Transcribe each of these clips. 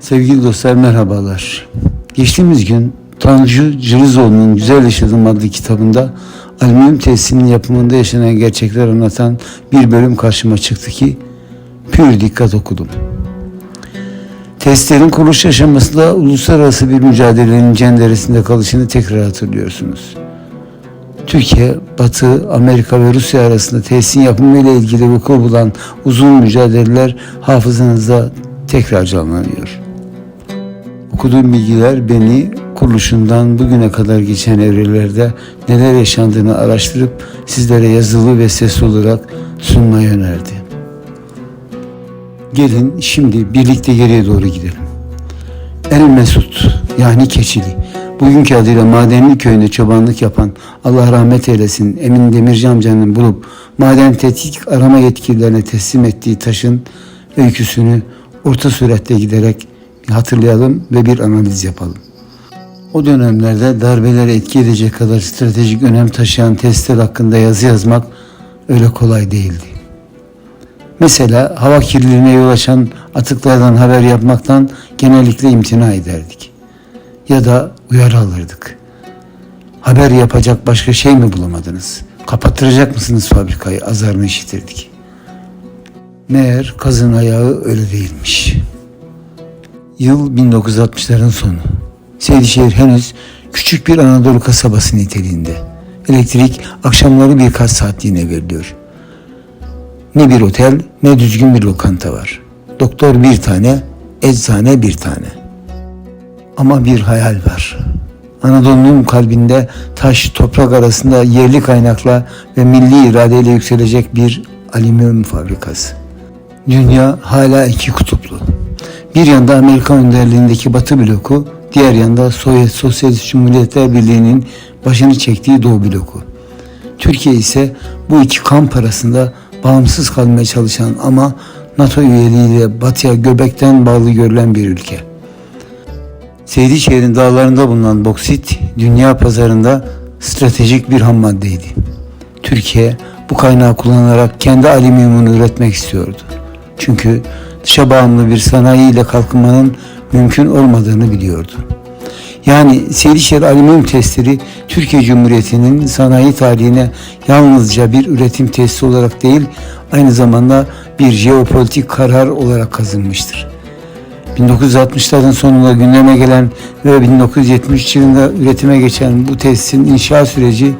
Sevgili dostlar merhabalar. Geçtiğimiz gün Tanju Cırızoğlu'nun Güzel Yaşadığım adlı kitabında alüminyum tesisinin yapımında yaşanan gerçekler anlatan bir bölüm karşıma çıktı ki pür dikkat okudum. Testlerin kuruluş aşamasında uluslararası bir mücadelenin cenderesinde kalışını tekrar hatırlıyorsunuz. Türkiye, Batı, Amerika ve Rusya arasında tesisin yapımı ile ilgili vuku bulan uzun mücadeleler hafızanızda tekrar canlanıyor. Okuduğum bilgiler beni kuruluşundan bugüne kadar geçen evrelerde neler yaşandığını araştırıp sizlere yazılı ve sesli olarak sunmaya önerdi. Gelin şimdi birlikte geriye doğru gidelim. El Mesut yani Keçili. Bugünkü adıyla Madenli köyünde çobanlık yapan Allah rahmet eylesin Emin Demirci amcanın bulup maden tetkik arama yetkililerine teslim ettiği taşın öyküsünü orta surette giderek hatırlayalım ve bir analiz yapalım. O dönemlerde darbeleri etki edecek kadar stratejik önem taşıyan testler hakkında yazı yazmak öyle kolay değildi. Mesela hava kirliliğine yol açan atıklardan haber yapmaktan genellikle imtina ederdik. Ya da uyarı alırdık. Haber yapacak başka şey mi bulamadınız? Kapattıracak mısınız fabrikayı? Azarını işitirdik. Meğer kazın ayağı öyle değilmiş. Yıl 1960'ların sonu. Seydişehir henüz küçük bir Anadolu kasabası niteliğinde. Elektrik akşamları birkaç saatliğine veriliyor. Ne bir otel ne düzgün bir lokanta var. Doktor bir tane, eczane bir tane. Ama bir hayal var. Anadolu'nun kalbinde taş toprak arasında yerli kaynakla ve milli iradeyle yükselecek bir alüminyum fabrikası. Dünya hala iki kutuplu. Bir yanda Amerika önderliğindeki Batı bloku, diğer yanda Sovyet Sosyalist Cumhuriyetler Birliği'nin başını çektiği Doğu bloku. Türkiye ise bu iki kamp arasında bağımsız kalmaya çalışan ama NATO üyeliğiyle batıya göbekten bağlı görülen bir ülke. Seydişehir'in dağlarında bulunan boksit dünya pazarında stratejik bir ham maddeydi. Türkiye bu kaynağı kullanarak kendi alüminyumunu üretmek istiyordu. Çünkü dışa bağımlı bir sanayi ile kalkınmanın mümkün olmadığını biliyordu. Yani Seydişehir Alüminyum Testleri Türkiye Cumhuriyeti'nin sanayi tarihine yalnızca bir üretim tesisi olarak değil, aynı zamanda bir jeopolitik karar olarak kazınmıştır. 1960'ların sonunda gündeme gelen ve 1973 yılında üretime geçen bu tesisin inşa süreci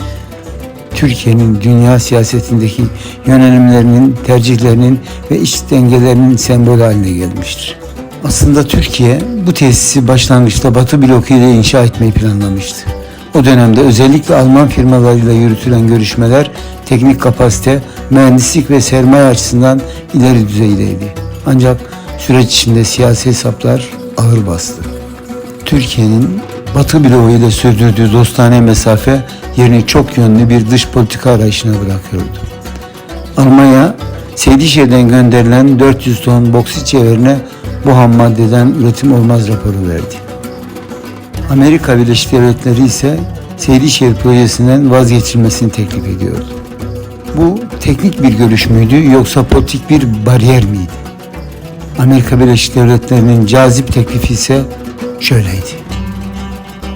Türkiye'nin dünya siyasetindeki yönelimlerinin, tercihlerinin ve iç dengelerinin sembolü haline gelmiştir. Aslında Türkiye bu tesisi başlangıçta Batı bloku ile inşa etmeyi planlamıştı. O dönemde özellikle Alman firmalarıyla yürütülen görüşmeler teknik kapasite, mühendislik ve sermaye açısından ileri düzeydeydi. Ancak süreç içinde siyasi hesaplar ağır bastı. Türkiye'nin Batı bloğu ile sürdürdüğü dostane mesafe yerini çok yönlü bir dış politika arayışına bırakıyordu. Almanya, Seydişehir'den gönderilen 400 ton boksit cevherine bu ham maddeden üretim olmaz raporu verdi. Amerika Birleşik Devletleri ise Seydişehir projesinden vazgeçilmesini teklif ediyordu. Bu teknik bir görüş müydü yoksa politik bir bariyer miydi? Amerika Birleşik Devletleri'nin cazip teklifi ise şöyleydi.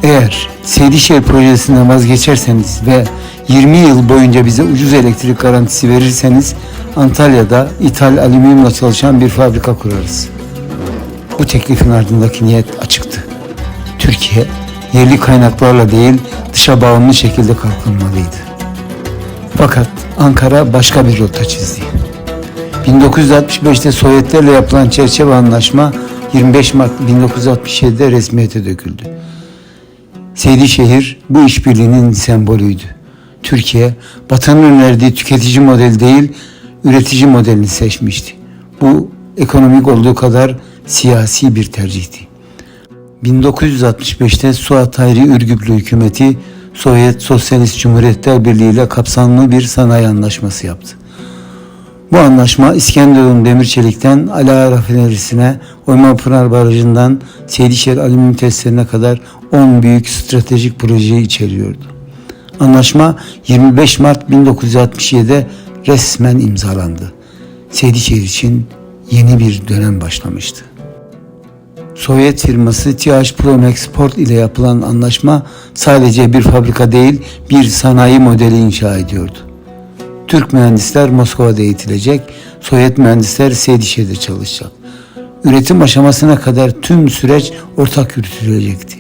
Eğer Seydişehir projesinden vazgeçerseniz ve 20 yıl boyunca bize ucuz elektrik garantisi verirseniz Antalya'da ithal alüminyumla çalışan bir fabrika kurarız. Bu teklifin ardındaki niyet açıktı. Türkiye yerli kaynaklarla değil dışa bağımlı şekilde kalkınmalıydı. Fakat Ankara başka bir rota çizdi. 1965'te Sovyetlerle yapılan çerçeve anlaşma 25 Mart 1967'de resmiyete döküldü. Seydişehir bu işbirliğinin sembolüydü. Türkiye, Batı'nın önerdiği tüketici model değil, üretici modelini seçmişti. Bu ekonomik olduğu kadar siyasi bir tercihti. 1965'te Suat Hayri Ürgüplü hükümeti Sovyet Sosyalist Cumhuriyetler Birliği ile kapsamlı bir sanayi anlaşması yaptı. Bu anlaşma İskenderun Demirçelik'ten Ala Rafinerisi'ne, Oymapınar Barajı'ndan Seydişehir Alüminyum Tesislerine kadar 10 büyük stratejik projeyi içeriyordu. Anlaşma 25 Mart 1967'de resmen imzalandı. Seydişehir için yeni bir dönem başlamıştı. Sovyet firması TH Promexport ile yapılan anlaşma sadece bir fabrika değil bir sanayi modeli inşa ediyordu. Türk mühendisler Moskova'da eğitilecek, Sovyet mühendisler Seydişehir'de çalışacak. Üretim aşamasına kadar tüm süreç ortak yürütülecekti.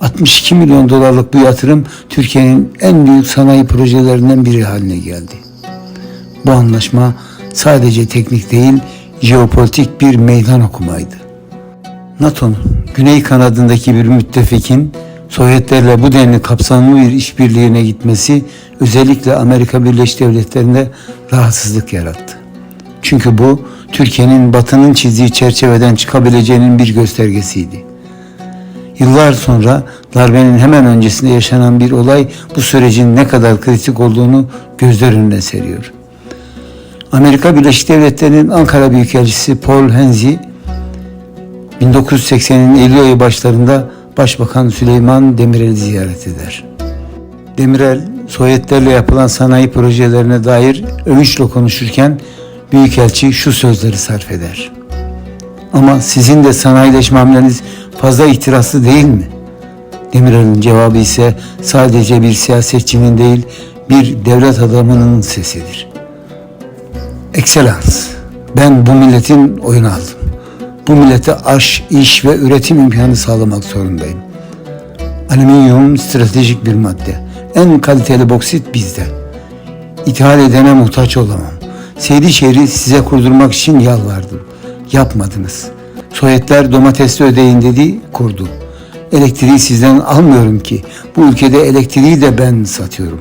62 milyon dolarlık bu yatırım Türkiye'nin en büyük sanayi projelerinden biri haline geldi. Bu anlaşma sadece teknik değil, jeopolitik bir meydan okumaydı. NATO'nun güney kanadındaki bir müttefikin Sovyetlerle bu denli kapsamlı bir işbirliğine gitmesi özellikle Amerika Birleşik Devletleri'nde rahatsızlık yarattı. Çünkü bu Türkiye'nin batının çizdiği çerçeveden çıkabileceğinin bir göstergesiydi. Yıllar sonra darbenin hemen öncesinde yaşanan bir olay bu sürecin ne kadar kritik olduğunu gözler önüne seriyor. Amerika Birleşik Devletleri'nin Ankara Büyükelçisi Paul Henzi 1980'in Eylül ayı başlarında Başbakan Süleyman Demirel'i ziyaret eder. Demirel, Sovyetlerle yapılan sanayi projelerine dair övünçle konuşurken Büyükelçi şu sözleri sarf eder. Ama sizin de sanayileşme hamleniz fazla ihtiraslı değil mi? Demirel'in cevabı ise sadece bir siyasetçinin değil, bir devlet adamının sesidir. Ekselans, ben bu milletin oyunu aldım. Bu millete aş, iş ve üretim imkanı sağlamak zorundayım. Alüminyum stratejik bir madde. En kaliteli boksit bizde. İthal edene muhtaç olamam. Seydişehir'i size kurdurmak için yalvardım. Yapmadınız. Sovyetler domatesli ödeyin dedi, kurdu. Elektriği sizden almıyorum ki. Bu ülkede elektriği de ben satıyorum.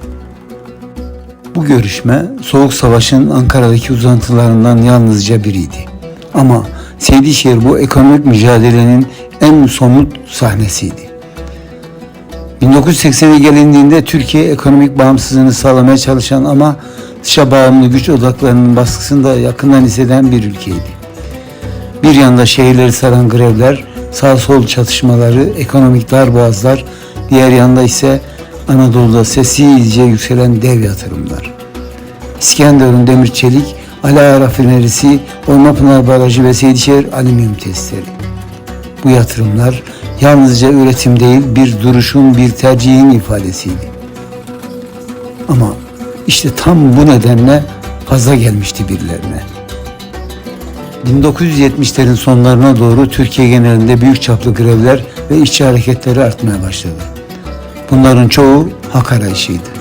Bu görüşme Soğuk Savaş'ın Ankara'daki uzantılarından yalnızca biriydi. Ama Seydişehir bu ekonomik mücadelenin en somut sahnesiydi. 1980'e gelindiğinde Türkiye ekonomik bağımsızlığını sağlamaya çalışan ama dışa bağımlı güç odaklarının baskısını da yakından hisseden bir ülkeydi. Bir yanda şehirleri saran grevler, sağ sol çatışmaları, ekonomik darboğazlar, diğer yanda ise Anadolu'da sessizce yükselen dev yatırımlar. İskenderun Demir Çelik, Ala Rafinerisi, Ormapınar Barajı ve Seydişehir Alüminyum Testleri. Bu yatırımlar yalnızca üretim değil bir duruşun, bir tercihin ifadesiydi. Ama işte tam bu nedenle fazla gelmişti birilerine. 1970'lerin sonlarına doğru Türkiye genelinde büyük çaplı grevler ve işçi hareketleri artmaya başladı. Bunların çoğu hak arayışıydı.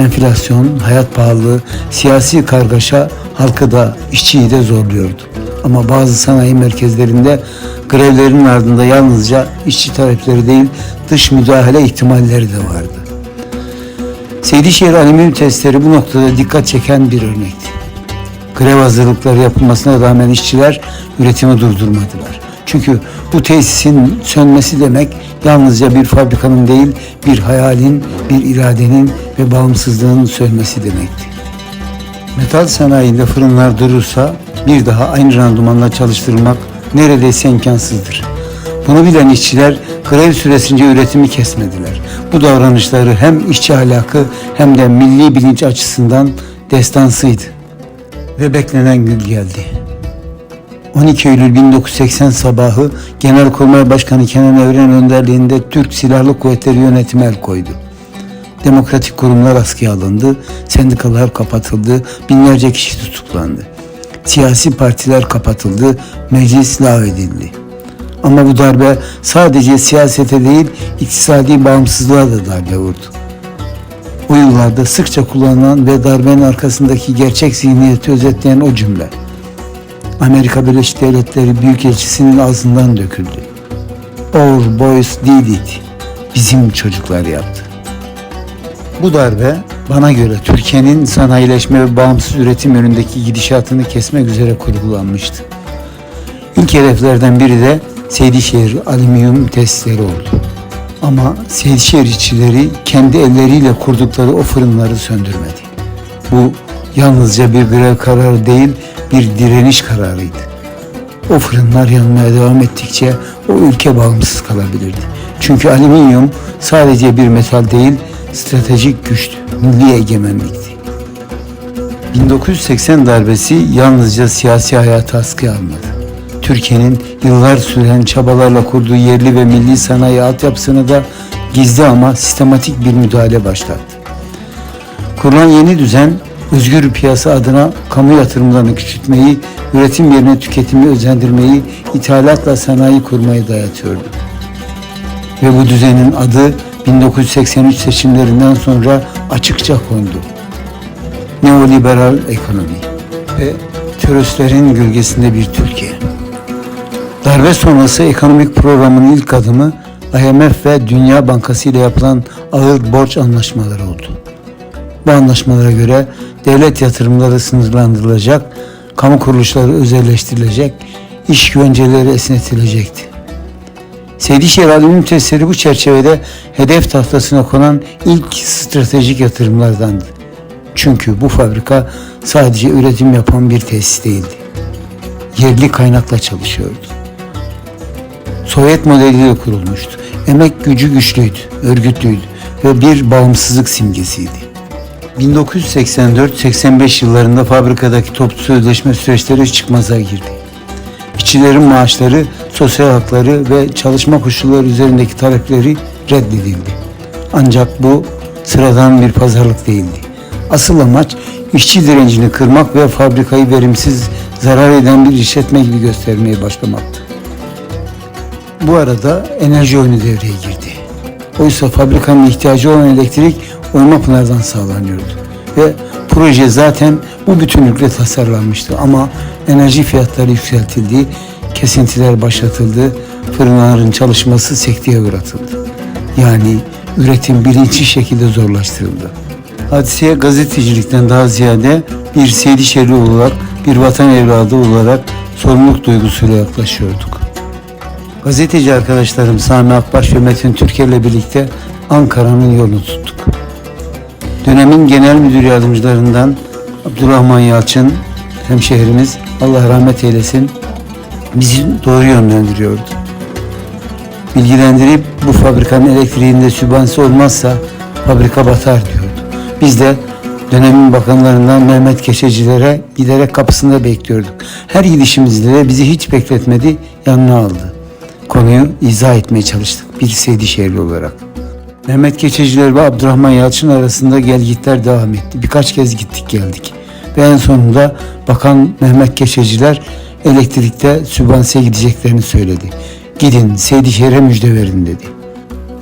Enflasyon, hayat pahalılığı, siyasi kargaşa halkı da işçiyi de zorluyordu. Ama bazı sanayi merkezlerinde grevlerin ardında yalnızca işçi talepleri değil dış müdahale ihtimalleri de vardı. Seydişehir alüminyum testleri bu noktada dikkat çeken bir örnekti. Grev hazırlıkları yapılmasına rağmen işçiler üretimi durdurmadılar. Çünkü bu tesisin sönmesi demek yalnızca bir fabrikanın değil bir hayalin, bir iradenin ve bağımsızlığın sönmesi demekti. Metal sanayinde fırınlar durursa bir daha aynı randımanla çalıştırmak neredeyse imkansızdır. Bunu bilen işçiler grev süresince üretimi kesmediler. Bu davranışları hem işçi ahlakı hem de milli bilinç açısından destansıydı. Ve beklenen gün geldi. 12 Eylül 1980 sabahı Genelkurmay Başkanı Kenan Evren önderliğinde Türk Silahlı Kuvvetleri yönetimi el koydu. Demokratik kurumlar askıya alındı, sendikalar kapatıldı, binlerce kişi tutuklandı. Siyasi partiler kapatıldı, meclis lağvedildi. Ama bu darbe sadece siyasete değil, iktisadi bağımsızlığa da darbe vurdu. O yıllarda sıkça kullanılan ve darbenin arkasındaki gerçek zihniyeti özetleyen o cümle. Amerika Birleşik Devletleri Büyükelçisi'nin ağzından döküldü. Our boys did it. Bizim çocuklar yaptı. Bu darbe bana göre Türkiye'nin sanayileşme ve bağımsız üretim yönündeki gidişatını kesmek üzere kurgulanmıştı. İlk hedeflerden biri de Seydişehir alüminyum testleri oldu. Ama Seydişehir işçileri kendi elleriyle kurdukları o fırınları söndürmedi. Bu yalnızca bir grev kararı değil, bir direniş kararıydı. O fırınlar yanmaya devam ettikçe o ülke bağımsız kalabilirdi. Çünkü alüminyum sadece bir metal değil, stratejik güçtü, milli egemenlikti. 1980 darbesi yalnızca siyasi hayatı askıya almadı. Türkiye'nin yıllar süren çabalarla kurduğu yerli ve milli sanayi altyapısına da gizli ama sistematik bir müdahale başlattı. Kurulan yeni düzen özgür piyasa adına kamu yatırımlarını küçültmeyi, üretim yerine tüketimi özendirmeyi, ithalatla sanayi kurmayı dayatıyordu. Ve bu düzenin adı 1983 seçimlerinden sonra açıkça kondu. Neoliberal ekonomi ve teröristlerin gölgesinde bir Türkiye. Darbe sonrası ekonomik programın ilk adımı IMF ve Dünya Bankası ile yapılan ağır borç anlaşmaları oldu. Bu anlaşmalara göre devlet yatırımları sınırlandırılacak, kamu kuruluşları özelleştirilecek, iş güvenceleri esnetilecekti. Seydişehir Alüminyum Testleri bu çerçevede hedef tahtasına konan ilk stratejik yatırımlardandı. Çünkü bu fabrika sadece üretim yapan bir tesis değildi. Yerli kaynakla çalışıyordu. Sovyet modeliyle kurulmuştu. Emek gücü güçlüydü, örgütlüydü ve bir bağımsızlık simgesiydi. 1984-85 yıllarında fabrikadaki toplu sözleşme süreçleri çıkmaza girdi. İşçilerin maaşları, sosyal hakları ve çalışma koşulları üzerindeki talepleri reddedildi. Ancak bu sıradan bir pazarlık değildi. Asıl amaç işçi direncini kırmak ve fabrikayı verimsiz, zarar eden bir işletme gibi göstermeye başlamaktı. Bu arada enerji oyunu devreye girdi. Oysa fabrikanın ihtiyacı olan elektrik Oymapınar'dan sağlanıyordu. Ve proje zaten bu bütünlükle tasarlanmıştı ama enerji fiyatları yükseltildi, kesintiler başlatıldı, fırınların çalışması sekteye uğratıldı. Yani üretim bilinçli şekilde zorlaştırıldı. Hadiseye gazetecilikten daha ziyade bir Seydişehirli olarak, bir vatan evladı olarak sorumluluk duygusuyla yaklaşıyorduk. Gazeteci arkadaşlarım Sami Akbaş ve Metin Türker ile birlikte Ankara'nın yolunu tuttuk. Dönemin genel müdür yardımcılarından Abdurrahman Yalçın hemşehrimiz Allah rahmet eylesin bizi doğru yönlendiriyordu. Bilgilendirip bu fabrikanın elektriğinde sübvansı olmazsa fabrika batar diyordu. Biz de dönemin bakanlarından Mehmet Keşecilere giderek kapısında bekliyorduk. Her gidişimizde de bizi hiç bekletmedi, yanına aldı. Konuyu izah etmeye çalıştık bir Seydişehirli olarak. Mehmet Keçeciler ve Abdurrahman Yalçın arasında gelgitler devam etti. Birkaç kez gittik geldik. Ve en sonunda Bakan Mehmet Keçeciler elektrikte sübvansiye gideceklerini söyledi. Gidin Seydişehir'e müjde verin dedi.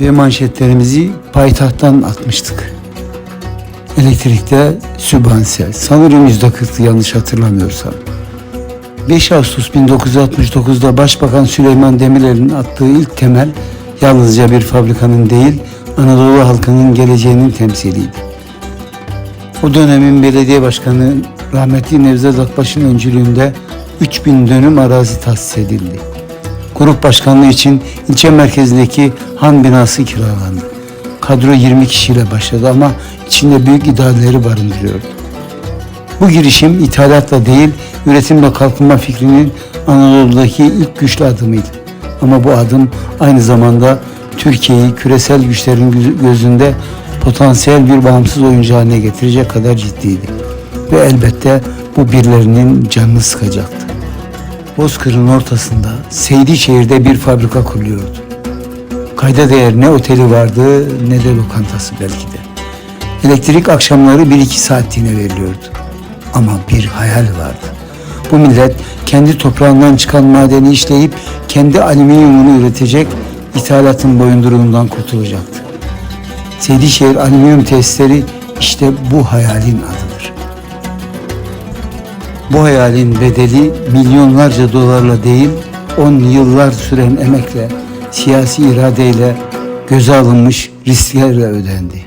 Ve manşetlerimizi payitahttan atmıştık. Elektrikte sübvansiye. Sanırım yüzde kırktı yanlış hatırlamıyorsam. 5 Ağustos 1969'da Başbakan Süleyman Demirel'in attığı ilk temel yalnızca bir fabrikanın değil, Anadolu halkının geleceğinin temsiliydi. O dönemin belediye başkanı rahmetli Nevzat Akbaş'ın öncülüğünde 3000 dönüm arazi tahsis edildi. Grup başkanlığı için ilçe merkezindeki han binası kiralandı. Kadro 20 kişiyle başladı ama içinde büyük idealleri barındırıyordu. Bu girişim ithalatla değil, üretimle kalkınma fikrinin Anadolu'daki ilk güçlü adımıydı. Ama bu adım aynı zamanda Türkiye'yi küresel güçlerin gözünde potansiyel bir bağımsız oyuncu haline getirecek kadar ciddiydi. Ve elbette bu birilerinin canını sıkacaktı. Bozkır'ın ortasında Seydişehir'de bir fabrika kuruluyordu. Kayda değer ne oteli vardı ne de lokantası belki de. Elektrik akşamları 1-2 saatliğine veriliyordu. Ama bir hayal vardı. Bu millet kendi toprağından çıkan madeni işleyip kendi alüminyumunu üretecek, ithalatın boyunduruğundan kurtulacaktı. Seydişehir Alüminyum Tesisleri işte bu hayalin adıdır. Bu hayalin bedeli milyonlarca dolarla değil, on yıllar süren emekle, siyasi iradeyle göze alınmış risklerle ödendi.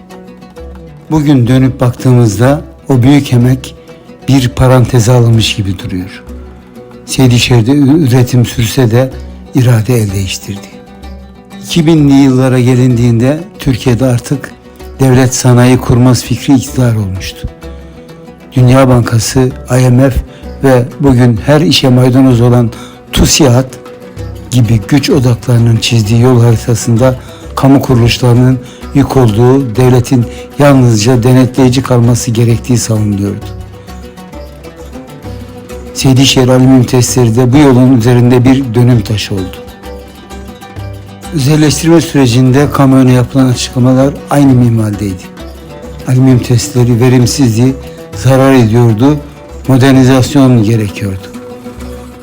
Bugün dönüp baktığımızda o büyük emek bir paranteze alınmış gibi duruyor. Seydişehir'de üretim sürse de irade el değiştirdi. 2000'li yıllara gelindiğinde Türkiye'de artık devlet sanayi kurmaz fikri iktidar olmuştu. Dünya Bankası, IMF ve bugün her işe maydanoz olan TÜSİAD gibi güç odaklarının çizdiği yol haritasında kamu kuruluşlarının yük olduğu devletin yalnızca denetleyici kalması gerektiği savunuluyordu. Seydişehir Alüminyum Testleri de bu yolun üzerinde bir dönüm taşı oldu. Özelleştirme sürecinde kamuoyuna yapılan açıklamalar aynı minvaldeydi. Alüminyum testleri verimsizdi, zarar ediyordu, modernizasyon gerekiyordu.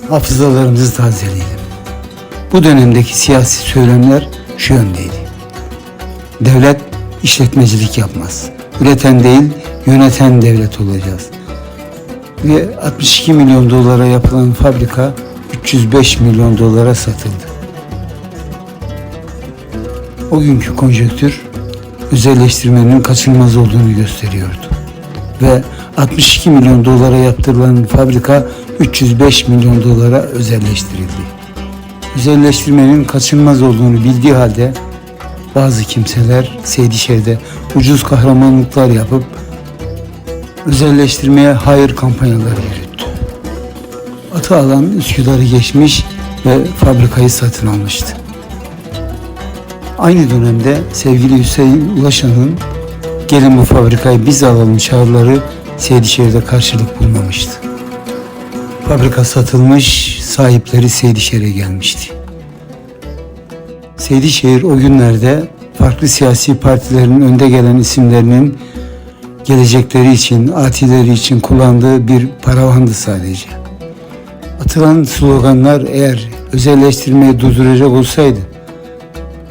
Hafızalarımızı tazeleyelim. Bu dönemdeki siyasi söylemler şu yöndeydi. Devlet işletmecilik yapmaz. Üreten değil, yöneten devlet olacağız. Ve 62 milyon dolara yapılan fabrika 305 milyon dolara satıldı. O günkü konjektür özelleştirmenin kaçınılmaz olduğunu gösteriyordu. Ve 62 milyon dolara yaptırılan fabrika 305 milyon dolara özelleştirildi. Özelleştirmenin kaçınılmaz olduğunu bildiği halde bazı kimseler Seydişehir'de ucuz kahramanlıklar yapıp özelleştirmeye hayır kampanyaları yürüttü. Atı alan Üsküdar'ı geçmiş ve fabrikayı satın almıştı. Aynı dönemde sevgili Hüseyin Ulaşan'ın gelin bu fabrikayı biz alalım çağrıları Seydişehir'de karşılık bulmamıştı. Fabrika satılmış, sahipleri Seydişehir'e gelmişti. Seydişehir o günlerde farklı siyasi partilerin önde gelen isimlerinin gelecekleri için, atileri için kullandığı bir paravandı sadece. Atılan sloganlar eğer özelleştirmeyi durduracak olsaydı,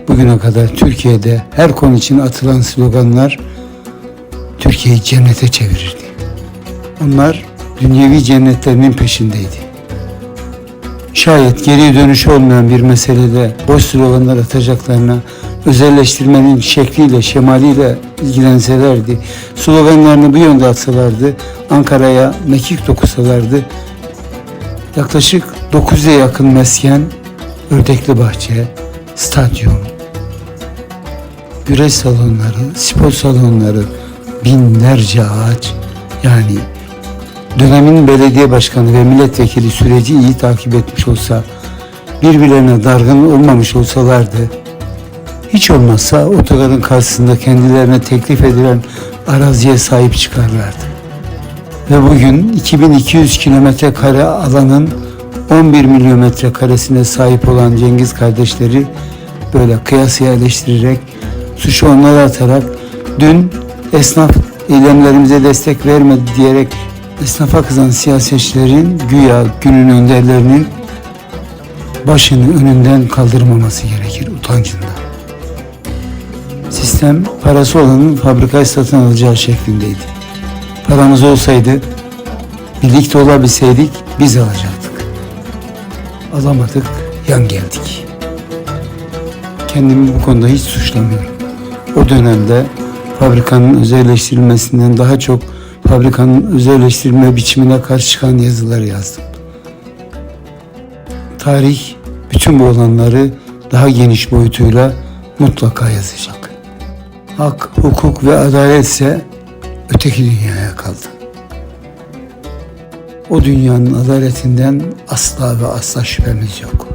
bugüne kadar Türkiye'de her konu için atılan sloganlar Türkiye'yi cennete çevirirdi. Onlar dünyevi cennetlerinin peşindeydi. Şayet geri dönüş olmayan bir meselede boş sloganlar atacaklarına özelleştirmenin şekliyle, şemaliyle ilgilenselerdi, sloganlarını bu yönde atsalardı, Ankara'ya mekik dokusalardı, yaklaşık 9'a yakın mesken, Ördekli Bahçe, stadyum, güreş salonları, spor salonları, binlerce ağaç, yani dönemin belediye başkanı ve milletvekili süreci iyi takip etmiş olsa, birbirlerine dargın olmamış olsalardı, hiç olmazsa otogarın karşısında kendilerine teklif edilen araziye sahip çıkarlardı. Ve bugün 2200 kilometre kare alanın 11 milyon metre karesine sahip olan Cengiz kardeşleri böyle kıyasıya eleştirerek suçu onlara atarak dün esnaf eylemlerimize destek vermedi diyerek esnafa kızan siyasetçilerin güya günün önderlerinin başını önünden kaldırmaması gerekir utancından. Sistem parası olanın fabrikayı satın alacağı şeklindeydi. Paramız olsaydı, birlikte olabilseydik biz alacaktık. Alamadık, yan geldik. Kendimi bu konuda hiç suçlamıyorum. O dönemde fabrikanın özelleştirilmesinden daha çok fabrikanın özelleştirilme biçimine karşı çıkan yazılar yazdım. Tarih bütün bu olanları daha geniş boyutuyla mutlaka yazacak. Hak, hukuk ve adalet ise öteki dünyaya kaldı. O dünyanın adaletinden asla ve asla şüphemiz yok.